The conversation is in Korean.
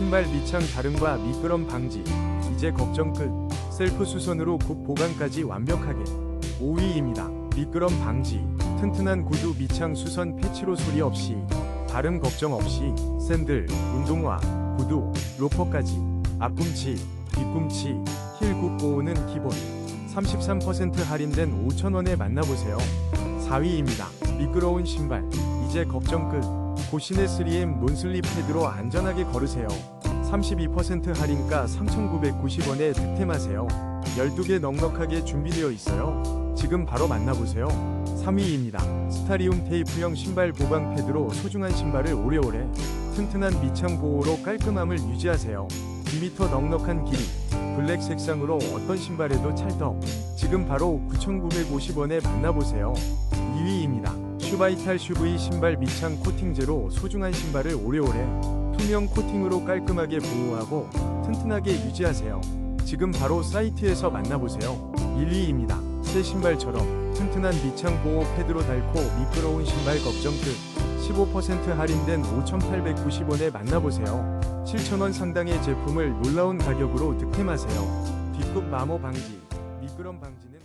신발 밑창 다름과 미끄럼 방지. 이제 걱정 끝. 셀프 수선으로 굽 보강까지 완벽하게. 5위입니다. 미끄럼 방지. 튼튼한 구두 밑창 수선 패치로 소리 없이. 다름 걱정 없이. 샌들, 운동화, 구두, 로퍼까지. 앞꿈치, 뒤꿈치, 힐 굽 보호는 기본. 33% 할인된 5,000원에 만나보세요. 4위입니다. 미끄러운 신발. 이제 걱정 끝. 고신의 3M 논슬립 패드로 안전하게 걸으세요. 32% 할인가 3,990원에 득템하세요. 12개 넉넉하게 준비되어 있어요. 지금 바로 만나보세요. 3위입니다. 스타리움 테이프형 신발 보강 패드로 소중한 신발을 오래오래 튼튼한 밑창 보호로 깔끔함을 유지하세요. 2m 넉넉한 길이 블랙 색상으로 어떤 신발에도 찰떡. 지금 바로 9,950원에 만나보세요. 2위입니다. 슈바이탈 슈브이 신발 밑창 코팅제로 소중한 신발을 오래오래 투명 코팅으로 깔끔하게 보호하고 튼튼하게 유지하세요. 지금 바로 사이트에서 만나보세요. 1위입니다. 새 신발처럼 튼튼한 밑창 보호 패드로 달고 미끄러운 신발 걱정 끝. 15% 할인된 5,890원에 만나보세요. 7,000원 상당의 제품을 놀라운 가격으로 득템하세요. 뒷굽 마모 방지, 미끄럼 방지는